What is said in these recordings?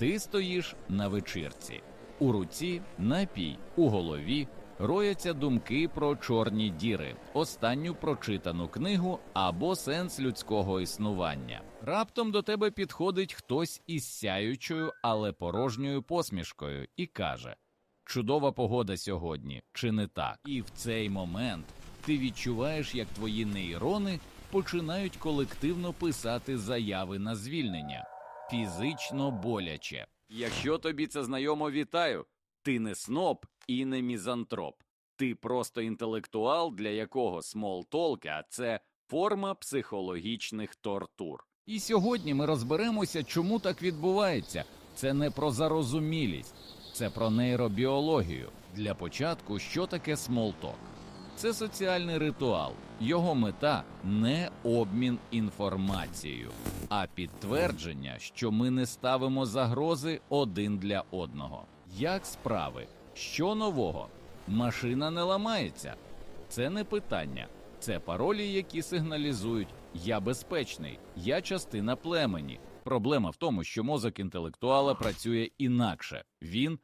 Ти стоїш на вечірці, у руці напій, у голові рояться думки про чорні діри, останню прочитану книгу або сенс людського існування. Раптом до тебе підходить хтось із сяючою, але порожньою посмішкою і каже: Чудова погода сьогодні, чи не так? І в цей момент ти відчуваєш, як твої нейрони починають колективно писати заяви на звільнення фізично боляче. Якщо тобі це знайомо, вітаю. Ти не сноб і не мізантроп. Ти просто інтелектуал, для якого смолтолк, а це форма психологічних тортур. І сьогодні ми розберемося, чому так відбувається. Це не про зарозумілість, це про нейробіологію. Для початку, що таке смолток? Це соціальний ритуал. Його мета не обмін інформацією, а підтвердження, що ми не ставимо загрози один для одного. Як справи? Що нового? Машина не ламається. Це не питання, це паролі, які сигналізують Я безпечний, я частина племені. Проблема в тому, що мозок інтелектуала працює інакше. Він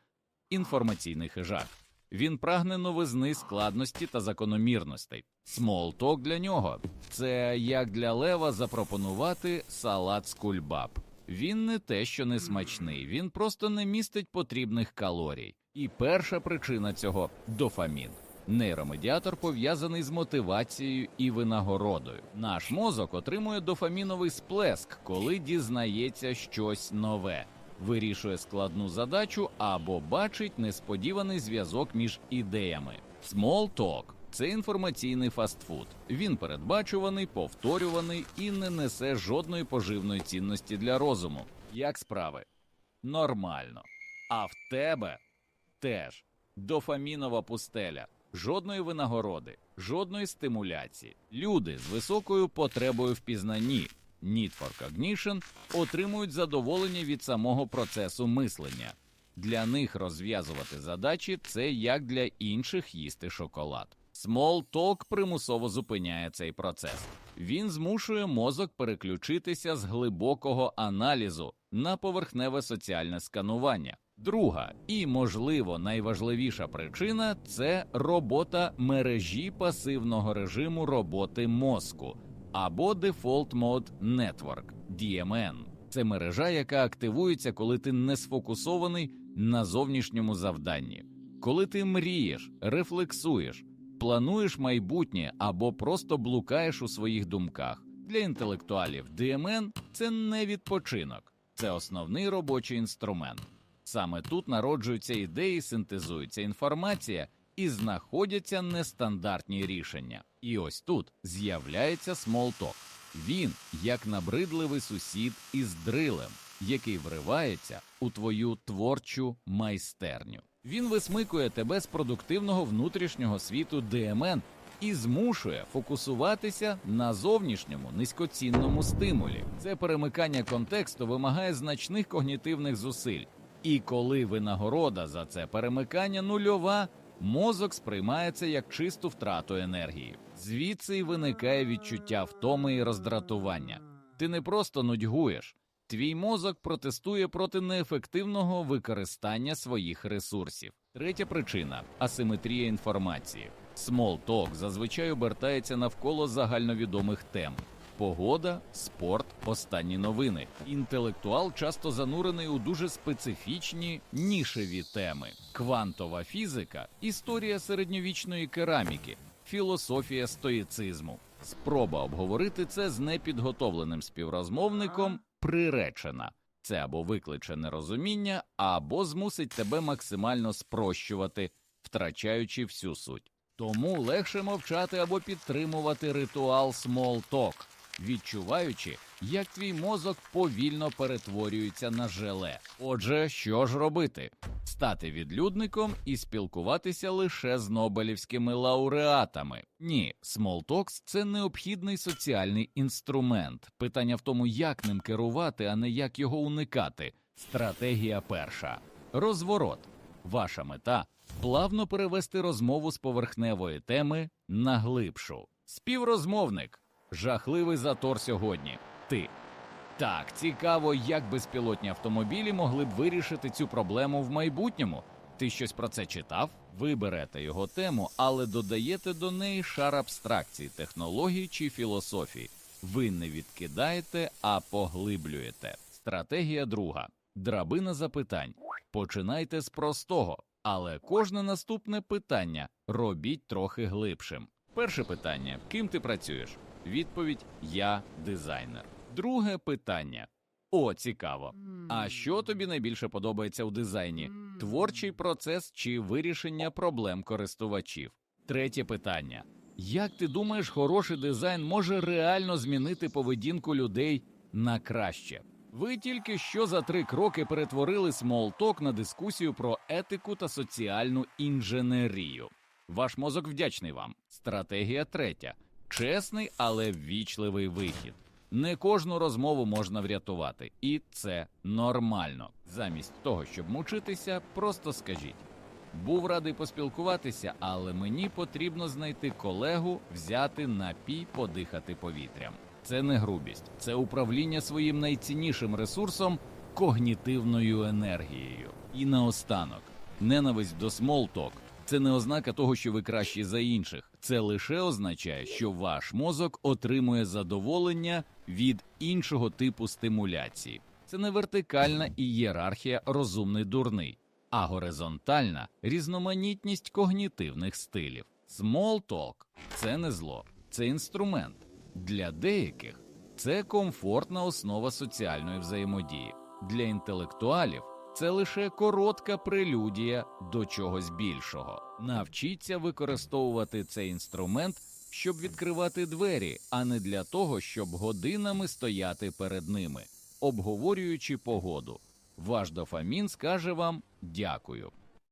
інформаційний хижак. Він прагне новизни складності та закономірностей. Смолток для нього це як для лева запропонувати салат з кульбаб. Він не те, що не смачний, він просто не містить потрібних калорій. І перша причина цього дофамін. Нейромедіатор пов'язаний з мотивацією і винагородою. Наш мозок отримує дофаміновий сплеск, коли дізнається щось нове, вирішує складну задачу або бачить несподіваний зв'язок між ідеями. Small це інформаційний фастфуд. Він передбачуваний, повторюваний і не несе жодної поживної цінності для розуму. Як справи? Нормально. А в тебе теж дофамінова пустеля, жодної винагороди, жодної стимуляції. Люди з високою потребою в пізнанні Need for Cognition отримують задоволення від самого процесу мислення. Для них розв'язувати задачі це як для інших їсти шоколад. Small Talk примусово зупиняє цей процес. Він змушує мозок переключитися з глибокого аналізу на поверхневе соціальне сканування. Друга і, можливо, найважливіша причина це робота мережі пасивного режиму роботи мозку або Default Mode Network DMN. Це мережа, яка активується, коли ти не сфокусований на зовнішньому завданні, коли ти мрієш, рефлексуєш, плануєш майбутнє або просто блукаєш у своїх думках. Для інтелектуалів DMN – це не відпочинок, це основний робочий інструмент. Саме тут народжуються ідеї, синтезується інформація і знаходяться нестандартні рішення. І ось тут з'являється смолток. Він як набридливий сусід із дрилем, який вривається у твою творчу майстерню. Він висмикує тебе з продуктивного внутрішнього світу ДМН і змушує фокусуватися на зовнішньому низькоцінному стимулі. Це перемикання контексту вимагає значних когнітивних зусиль. І коли винагорода за це перемикання нульова, мозок сприймає це як чисту втрату енергії. Звідси й виникає відчуття втоми і роздратування. Ти не просто нудьгуєш, твій мозок протестує проти неефективного використання своїх ресурсів. Третя причина асиметрія інформації. Talk зазвичай обертається навколо загальновідомих тем. Погода, спорт, останні новини. Інтелектуал часто занурений у дуже специфічні нішеві теми: квантова фізика, історія середньовічної кераміки, філософія стоїцизму. Спроба обговорити це з непідготовленим співрозмовником приречена. Це або викличе нерозуміння, або змусить тебе максимально спрощувати, втрачаючи всю суть. Тому легше мовчати або підтримувати ритуал talk, відчуваючи, як твій мозок повільно перетворюється на желе. Отже, що ж робити? Стати відлюдником і спілкуватися лише з нобелівськими лауреатами. Ні, Smalltalks – це необхідний соціальний інструмент. Питання в тому, як ним керувати, а не як його уникати. Стратегія перша розворот. Ваша мета плавно перевести розмову з поверхневої теми на глибшу. Співрозмовник. Жахливий затор сьогодні. Ти. Так, цікаво, як безпілотні автомобілі могли б вирішити цю проблему в майбутньому. Ти щось про це читав? Ви берете його тему, але додаєте до неї шар абстракцій, технологій чи філософії. Ви не відкидаєте, а поглиблюєте. Стратегія друга драбина запитань. Починайте з простого, але кожне наступне питання робіть трохи глибшим. Перше питання: ким ти працюєш? Відповідь: Я дизайнер. Друге питання: О, цікаво. А що тобі найбільше подобається у дизайні? Творчий процес чи вирішення проблем користувачів? Третє питання: як ти думаєш, хороший дизайн може реально змінити поведінку людей на краще? Ви тільки що за три кроки перетворили смолток на дискусію про етику та соціальну інженерію. Ваш мозок вдячний вам. Стратегія третя: чесний, але ввічливий вихід. Не кожну розмову можна врятувати, і це нормально. Замість того, щоб мучитися, просто скажіть. Був радий поспілкуватися, але мені потрібно знайти колегу, взяти напій, подихати повітрям. Це не грубість, це управління своїм найціннішим ресурсом когнітивною енергією. І наостанок, ненависть до смолток це не ознака того, що ви кращі за інших. Це лише означає, що ваш мозок отримує задоволення від іншого типу стимуляції. Це не вертикальна ієрархія розумний дурний, а горизонтальна різноманітність когнітивних стилів. Small – це не зло, це інструмент. Для деяких це комфортна основа соціальної взаємодії. Для інтелектуалів це лише коротка прелюдія до чогось більшого. Навчіться використовувати цей інструмент, щоб відкривати двері, а не для того, щоб годинами стояти перед ними, обговорюючи погоду. Ваш дофамін скаже вам дякую.